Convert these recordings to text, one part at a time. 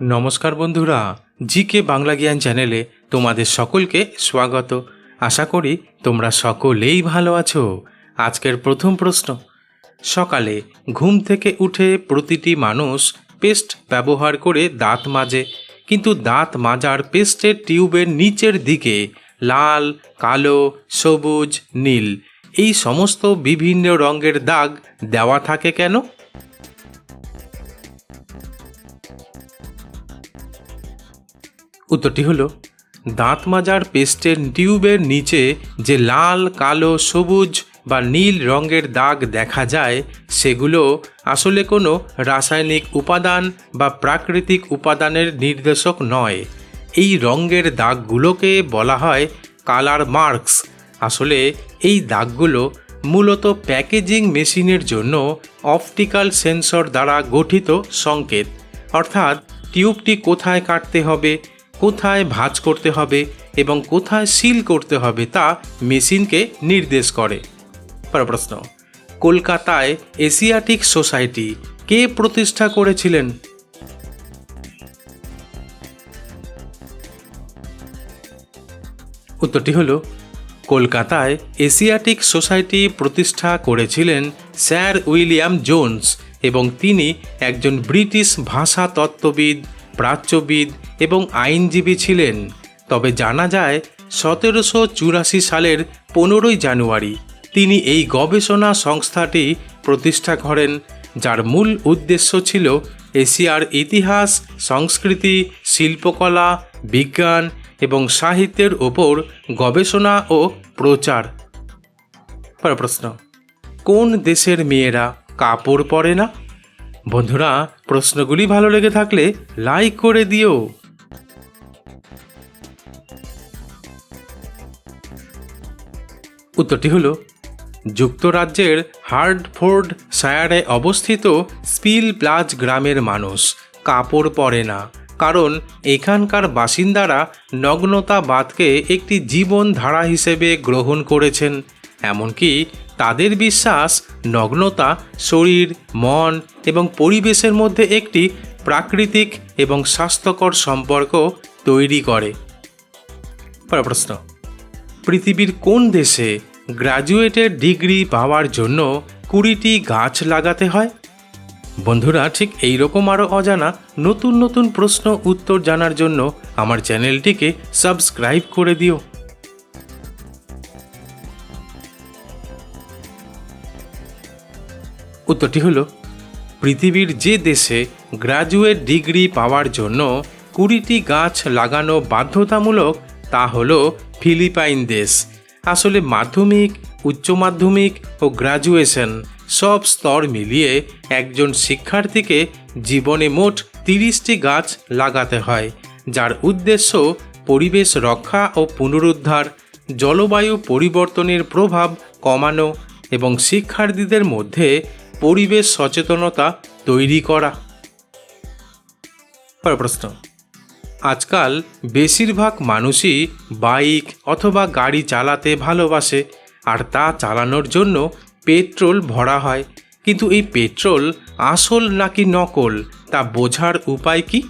নমস্কার বন্ধুরা, জিকে বাংলা জ্ঞান চ্যানেলে তোমাদের সকলকে স্বাগত। আশা করি তোমরা সকলেই ভালো আছো। আজকের প্রথম প্রশ্ন, সকালে ঘুম থেকে উঠে প্রতিটি মানুষ পেস্ট ব্যবহার করে দাঁত মাজে, কিন্তু দাঁত মাজার পেস্টের টিউবের নিচের দিকে লাল, কালো, সবুজ, নীল, এই সমস্ত বিভিন্ন রঙের দাগ দেওয়া থাকে কেন? উত্তরটি হলো, দাঁত মাজার পেস্টের টিউবের নিচে যে লাল, কালো, সবুজ বা নীল রঙের দাগ দেখা যায়, সেগুলো আসলে কোনো রাসায়নিক উপাদান বা প্রাকৃতিক উপাদানের নির্দেশক নয়। এই রঙের দাগগুলোকে বলা হয় কালার মার্কস। আসলে এই দাগগুলো মূলত প্যাকেজিং মেশিনের জন্য অপটিক্যাল সেন্সর দ্বারা গঠিত সংকেত। অর্থাৎ টিউবটি কোথায় কাটতে হবে, কোথায় ভাঁজ করতে হবে এবং কোথায় সিল করতে হবে তা মেশিনকে নির্দেশ করে। প্রশ্ন, কলকাতায় এশিয়াটিক সোসাইটি কে প্রতিষ্ঠা করেছিলেন? উত্তরটি হল, কলকাতায় এশিয়াটিক সোসাইটি প্রতিষ্ঠা করেছিলেন স্যার উইলিয়াম জোন্স। এবং তিনি একজন ব্রিটিশ ভাষা তত্ত্ববিদ প্রাচ্যবিদ এবং আইনজীবী ছিলেন। তবে জানা যায়, সতেরোশো চুরাশি সালের পনেরোই জানুয়ারি তিনি এই গবেষণা সংস্থাটি প্রতিষ্ঠা করেন, যার মূল উদ্দেশ্য ছিল এশিয়ার ইতিহাস, সংস্কৃতি, শিল্পকলা, বিজ্ঞান এবং সাহিত্যের ওপর গবেষণা ও প্রচার। প্রশ্ন, কোন দেশের মেয়েরা কাপড় পরে না? বন্ধুরা, প্রশ্নগুলি ভালো লেগে থাকলে লাইক করে দিও। উত্তরটি হলো, যুক্তরাজ্যের হার্ডফোর্ড শায়ারে অবস্থিত স্পিল প্লাজ গ্রামের মানুষ কাপড় পরে না, কারণ এখানকার বাসিন্দারা নগ্নতাবাদকে একটি জীবনধারা হিসেবে গ্রহণ করেছেন। এমনকি তাদের বিশ্বাস, নগ্নতা, শরীর, মন এবং পরিবেশের মধ্যে একটি প্রাকৃতিক এবং স্বাস্থ্যকর সম্পর্ক তৈরি করে। প্রশ্ন। পৃথিবীর কোন দেশে গ্র্যাজুয়েটের ডিগ্রি পাওয়ার জন্য কুড়িটি গাছ লাগাতে হয়? বন্ধুরা, ঠিক এই রকম আরও অজানা নতুন নতুন প্রশ্ন উত্তর জানার জন্য আমার চ্যানেলটিকে সাবস্ক্রাইব করে দিও। উত্তরটি হলো, পৃথিবীর যে দেশে গ্র্যাজুয়েট ডিগ্রি পাওয়ার জন্য কুড়িটি গাছ লাগানো বাধ্যতামূলক, তা হলো ফিলিপাইন দেশ। আসলে মাধ্যমিক, উচ্চ মাধ্যমিক ও গ্রাজুয়েশন সব স্তর মিলিয়ে একজন শিক্ষার্থীকে জীবনে মোট তিরিশটি গাছ লাগাতে হয়, যার উদ্দেশ্য পরিবেশ রক্ষা ও পুনরুদ্ধার, জলবায়ু পরিবর্তনের প্রভাব কমানো এবং শিক্ষার্থীদের মধ্যে পরিবেশ সচেতনতা তৈরি করা। প্রশ্ন। আজকাল বেশিরভাগ মানুষই বাইক অথবা গাড়ি চালাতে ভালোবাসে আর তা চালানোর জন্য পেট্রোল ভরা হয়। কিন্তু এই পেট্রোল আসল নাকি নকল, তা বোঝার উপায় কি?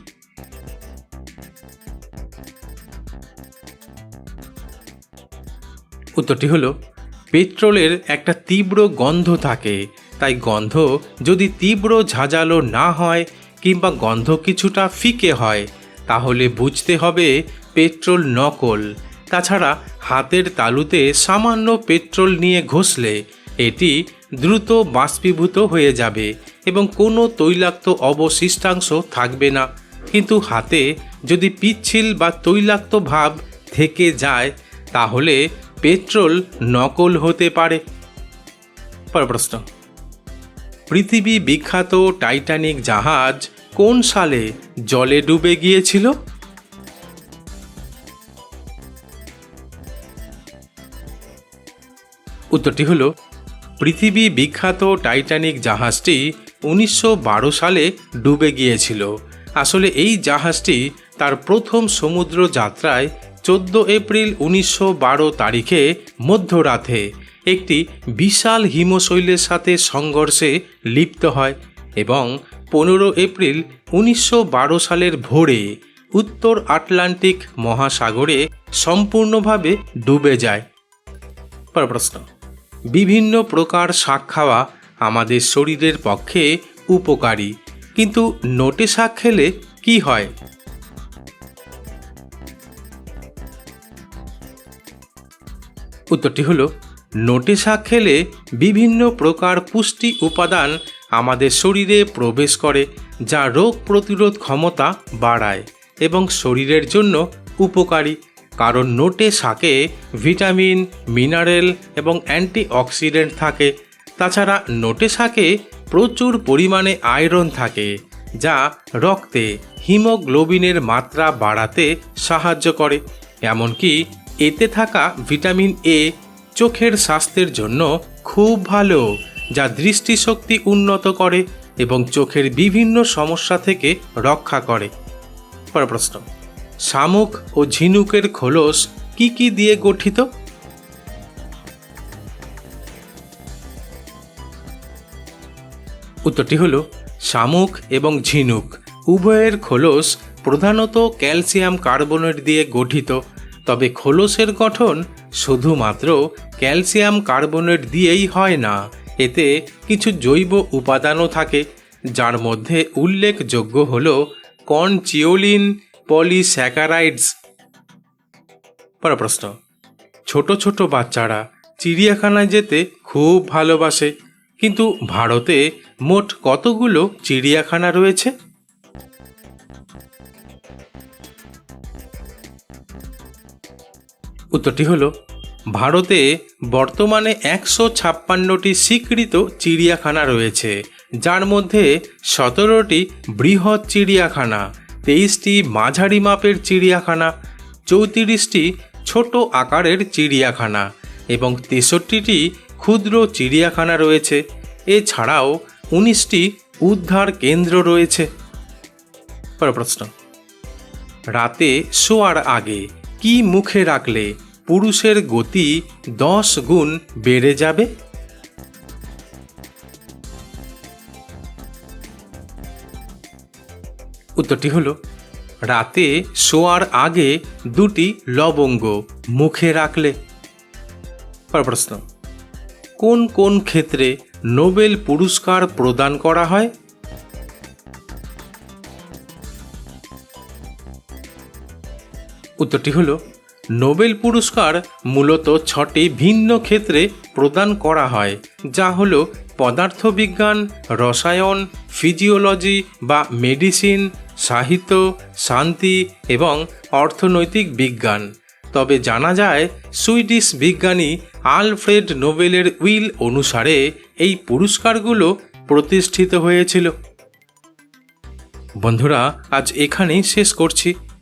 উত্তরটি হলো, পেট্রোলের একটা তীব্র গন্ধ থাকে। তাই গন্ধ যদি তীব্র ঝাঁঝালো না হয় কিংবা গন্ধ কিছুটা ফিকে হয়, তাহলে বুঝতে হবে পেট্রোল নকল। তাছাড়া হাতের তালুতে সামান্য পেট্রোল নিয়ে ঘষলে এটি দ্রুত বাষ্পীভূত হয়ে যাবে এবং কোনো তৈলাক্ত অবশিষ্টাংশ থাকবে না। কিন্তু হাতে যদি পিচ্ছিল বা তৈলাক্ত ভাব থেকে যায়, তাহলে পেট্রোল নকল হতে পারে। পরের প্রশ্ন। পৃথিবী বিখ্যাত টাইটানিক জাহাজ কোন সালে জলে ডুবে গিয়েছিল? উত্তরটি হলো, পৃথিবী বিখ্যাত টাইটানিক জাহাজটি উনিশশো বারো সালে ডুবে গিয়েছিল। আসলে এই জাহাজটি তার প্রথম সমুদ্র যাত্রায় চোদ্দ এপ্রিল উনিশশো বারো তারিখে মধ্যরাতে একটি বিশাল হিমশৈলের সাথে সংঘর্ষে লিপ্ত হয় এবং পনেরো এপ্রিল উনিশশো বারো সালের ভোরে উত্তর আটলান্টিক মহাসাগরে সম্পূর্ণভাবে ডুবে যায়। প্রশ্ন, বিভিন্ন প্রকার শাক খাওয়া আমাদের শরীরের পক্ষে উপকারী, কিন্তু নোটে শাক খেলে কি হয়? উত্তরটি হলো নোটে শাক খেলে বিভিন্ন প্রকার পুষ্টি উপাদান আমাদের শরীরে প্রবেশ করে, যা রোগ প্রতিরোধ ক্ষমতা বাড়ায় এবং শরীরের জন্য উপকারী। কারণ নোটে শাকে ভিটামিন, মিনারেল এবং অ্যান্টিঅক্সিডেন্ট থাকে। তাছাড়া নোটে শাকে প্রচুর পরিমাণে আয়রন থাকে, যা রক্তে হিমোগ্লোবিনের মাত্রা বাড়াতে সাহায্য করে। এমনকি এতে থাকা ভিটামিন এ চোখের স্বাস্থ্যের জন্য খুব ভালো, যা দৃষ্টিশক্তি উন্নত করে এবং চোখের বিভিন্ন সমস্যা থেকে রক্ষা করে। পর প্রশ্ন, শামুক ও ঝিনুকের খোলস কি কি দিয়ে গঠিত? উত্তরটি হল শামুক এবং ঝিনুক। উভয়ের খোলস প্রধানত ক্যালসিয়াম কার্বনেট দিয়ে গঠিত। তবে খোলসের গঠন শুধুমাত্র ক্যালসিয়াম কার্বনেট দিয়েই হয় না, এতে কিছু জৈব উপাদানও থাকে, যার মধ্যে উল্লেখযোগ্য হল কনচিওলিন পলিস্যাকারাইডস। পর প্রশ্ন, ছোট ছোট বাচ্চারা চিড়িয়াখানায় যেতে খুব ভালোবাসে, কিন্তু ভারতে মোট কতগুলো চিড়িয়াখানা রয়েছে? উত্তরটি হলো, ভারতে বর্তমানে একশো ছাপ্পান্নটি স্বীকৃত চিড়িয়াখানা রয়েছে, যার মধ্যে সতেরোটি বৃহৎ চিড়িয়াখানা, তেইশটি মাঝারি মাপের চিড়িয়াখানা, চৌত্রিশটি ছোট আকারের চিড়িয়াখানা এবং তেষট্টিটি ক্ষুদ্র চিড়িয়াখানা রয়েছে। এছাড়াও উনিশটি উদ্ধার কেন্দ্র রয়েছে। প্রশ্ন, রাতে শোয়ার আগে কি মুখে রাখলে পুরুষের গতি দশ গুণ বেড়ে যাবে? উত্তরটি হলো, রাতে শোয়ার আগে দুটি লবঙ্গ মুখে রাখলে। পর প্রশ্ন, কোন কোন ক্ষেত্রে নোবেল পুরস্কার প্রদান করা হয়? উত্তরটি হলো, নোবেল পুরস্কার মূলত ছটি ভিন্ন ক্ষেত্রে প্রদান করা হয়, যা হলো পদার্থবিজ্ঞান, রসায়ন, ফিজিওলজি বা মেডিসিন, সাহিত্য, শান্তি এবং অর্থনৈতিক বিজ্ঞান। তবে জানা যায়, সুইডিশ বিজ্ঞানী আলফ্রেড নোবেলের উইল অনুসারে এই পুরস্কারগুলো প্রতিষ্ঠিত হয়েছিল। বন্ধুরা, আজ এখানেই শেষ করছি।